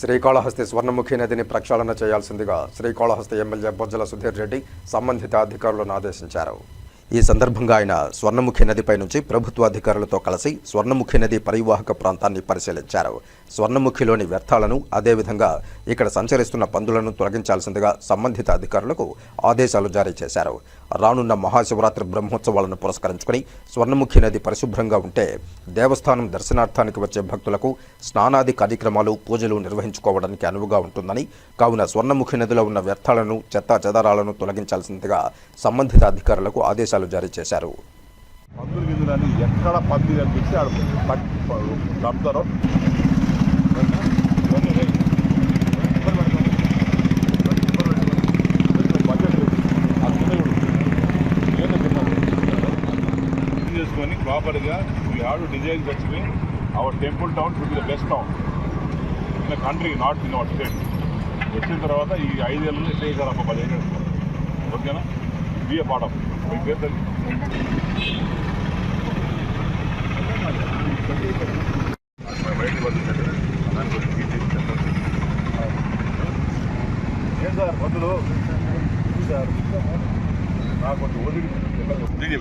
శ్రీకాళహస్తి స్వర్ణముఖి నదిని ప్రక్షాళన చేయాల్సిందిగా శ్రీకాళహస్తి ఎమ్మెల్యే బొజ్జల సుధీర్ రెడ్డి సంబంధిత అధికారులను ఆదేశించారు. ఈ సందర్భంగా ఆయన స్వర్ణముఖి నదిపై నుంచి ప్రభుత్వ అధికారులతో కలిసి స్వర్ణముఖి నది పరివాహక ప్రాంతాన్ని పరిశీలించారు. స్వర్ణముఖిలోని వ్యర్థాలను అదేవిధంగా ఇక్కడ సంచరిస్తున్న పందులను తొలగించాల్సిందిగా సంబంధిత అధికారులకు ఆదేశాలు జారీ చేశారు. రానున్న మహాశివరాత్రి బ్రహ్మోత్సవాలను పురస్కరించుకుని స్వర్ణముఖి నది పరిశుభ్రంగా ఉంటే దేవస్థానం దర్శనార్థానికి వచ్చే భక్తులకు స్నానాది కార్యక్రమాలు పూజలు నిర్వహించుకోవడానికి అనువుగా ఉంటుందని కావున స్వర్ణముఖి నదిలో ఉన్న వ్యర్థాలను చెత్త చెదారాలను తొలగించాల్సిందిగా సంబంధిత అధికారులకు ఆదేశాలు జారీ చేశారు. పందులు గిందులని ఎక్కడ పంది కనిపిస్తే ఆడ పట్టి చేసుకొని ప్రాపర్గా we have to design such way our temple town should be the best town in the country not in our state వచ్చిన తర్వాత ఈ ఐదేళ్ళు స్టే చేయాలమ్మ పదిహేను ఓకేనా? పార్ట్ ఆఫ్ మీ పేరు ఏం సార్? మందులు? సార్ నాకు కొంచెం ఒదిగి